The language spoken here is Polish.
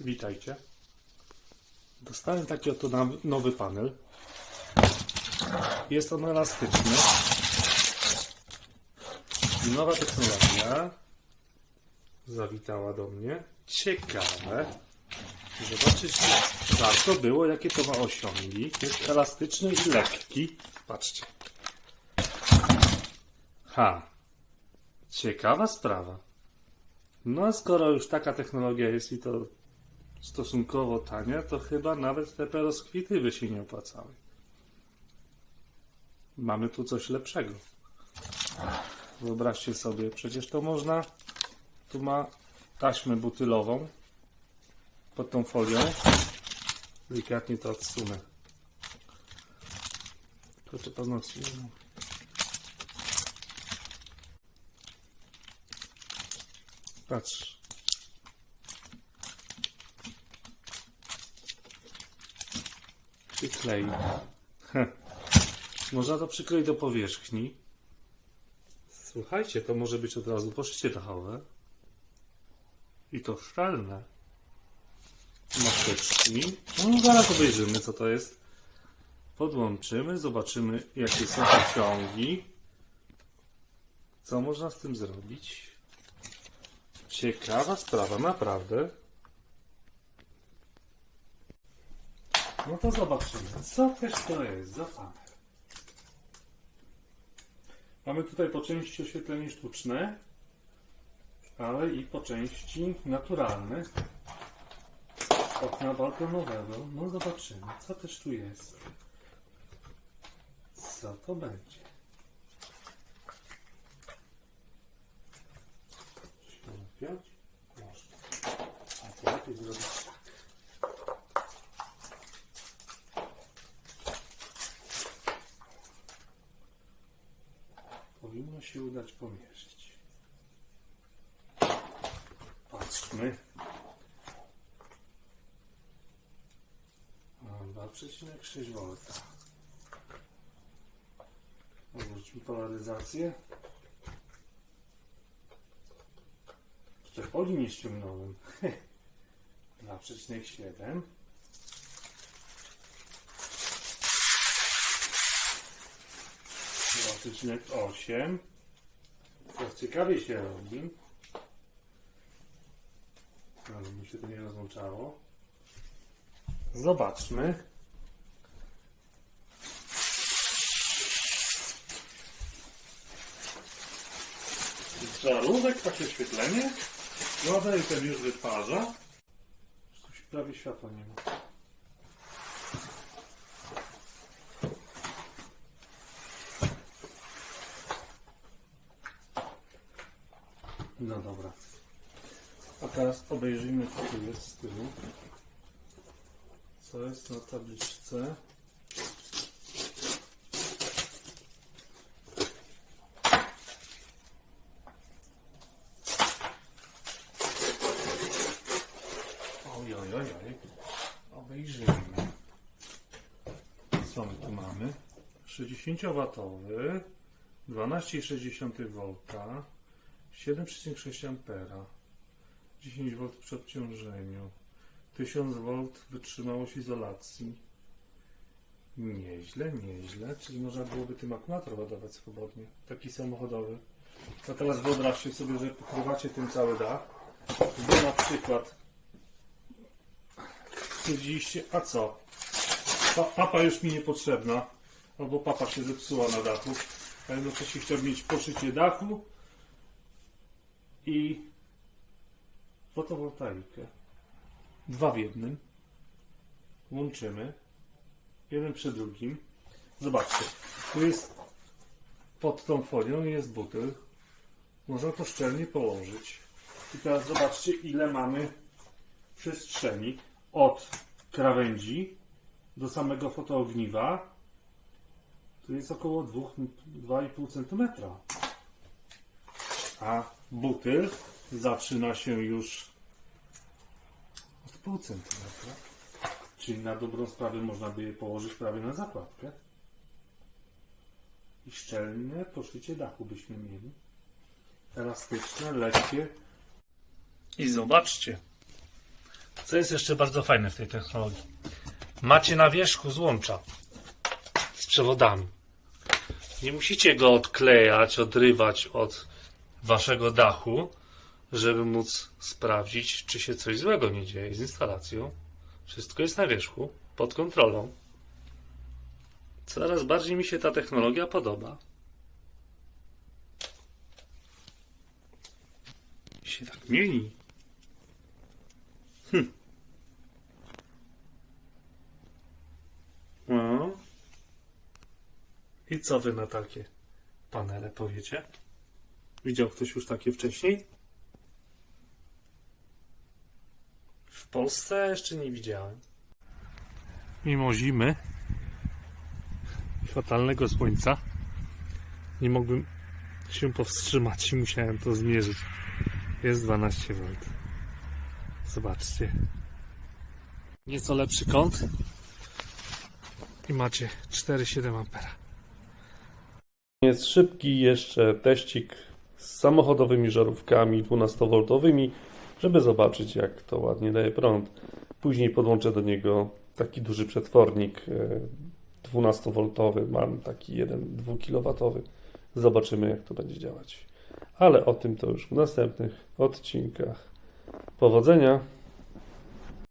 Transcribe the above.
Witajcie. Dostałem taki oto nowy panel. Jest on elastyczny. Nowa technologia zawitała do mnie. Ciekawe. Zobaczycie, warto było, jakie to ma osiągi. Jest elastyczny i lekki. Patrzcie. Ha. Ciekawa sprawa. No a skoro już taka technologia jest i to stosunkowo tania, to chyba nawet te peroskwity by się nie opłacały. Mamy tu coś lepszego. Wyobraźcie sobie, przecież to można. Tu ma taśmę butylową pod tą folią. Delikatnie to odsunę. Proszę paznokcie. Patrz. Przyklei. Heh. Można to przykleić do powierzchni. Słuchajcie, to może być od razu poszycie dachowe. I to szczelne. Maseczki. No zaraz obejrzymy co to jest. Podłączymy, zobaczymy jakie są osiągi. Co można z tym zrobić? Ciekawa sprawa, naprawdę. No to zobaczymy, co też to jest za panel. Mamy tutaj po części oświetlenie sztuczne, ale i po części naturalne. Okna balkonowego. No zobaczymy, co też tu jest. Co to będzie? Świąt? Można. A to lepiej zrobić tak. Powinno się udać pomierzyć. Patrzmy. A, 2,6 V. Odwróćmy polaryzację. Jeszcze folii nie ściągnąłem. 2,7. Odcinek 8. Teraz ciekawie się robi. Ale mi się to nie rozłączało. Zobaczmy. Żarówek, takie oświetlenie. Ładaj ten już wytwarza. Tu się prawie światła nie ma. No dobra. A teraz obejrzyjmy, co tu jest z tyłu. Co jest na tabliczce? Oj, oj, oj. Obejrzyjmy. Co my tu mamy? 60W, 12,6 V, 7,6 ampera, 10 V przy obciążeniu, 1000 V wytrzymałość izolacji. Nieźle, nieźle, czyli można byłoby tym akumulator ładować swobodnie, taki samochodowy. A teraz wyobraźcie sobie, że pokrywacie tym cały dach, gdzie na przykład stwierdziliście, a co, pa, papa już mi niepotrzebna, albo papa się zepsuła na dachu, a jednocześnie chciałbym mieć poszycie dachu i fotowoltaikę. Dwa w jednym. Łączymy. Jeden przy drugim. Zobaczcie. Tu jest pod tą folią jest butyl. Można to szczelnie położyć. I teraz zobaczcie, ile mamy przestrzeni od krawędzi do samego fotoogniwa. Tu jest około 2,5 cm. A butyl zaczyna się już od pół centymetra. Czyli na dobrą sprawę można by je położyć prawie na zakładkę. I szczelne poszycie dachu byśmy mieli. Elastyczne, lekkie. I zobaczcie, Co jest jeszcze bardzo fajne w tej technologii? Macie na wierzchu złącza z przewodami. Nie musicie go odklejać, odrywać od waszego dachu, żeby móc sprawdzić, czy się coś złego nie dzieje z instalacją. Wszystko jest na wierzchu, pod kontrolą. Coraz bardziej mi się ta technologia podoba. Się tak mieni. Hm. No. I co wy na takie panele powiecie? Widział ktoś już takie wcześniej? W Polsce jeszcze nie widziałem. Mimo zimy i fatalnego słońca nie mogłem się powstrzymać i musiałem to zmierzyć. Jest 12 V. Zobaczcie. Nieco lepszy kąt i macie 4,7 ampera. Jest szybki jeszcze teścik z samochodowymi żarówkami 12V, żeby zobaczyć jak to ładnie daje prąd. Później podłączę do niego taki duży przetwornik e, 12V, mam taki jeden 2 kW. Zobaczymy jak to będzie działać. Ale o tym to już w następnych odcinkach. Powodzenia!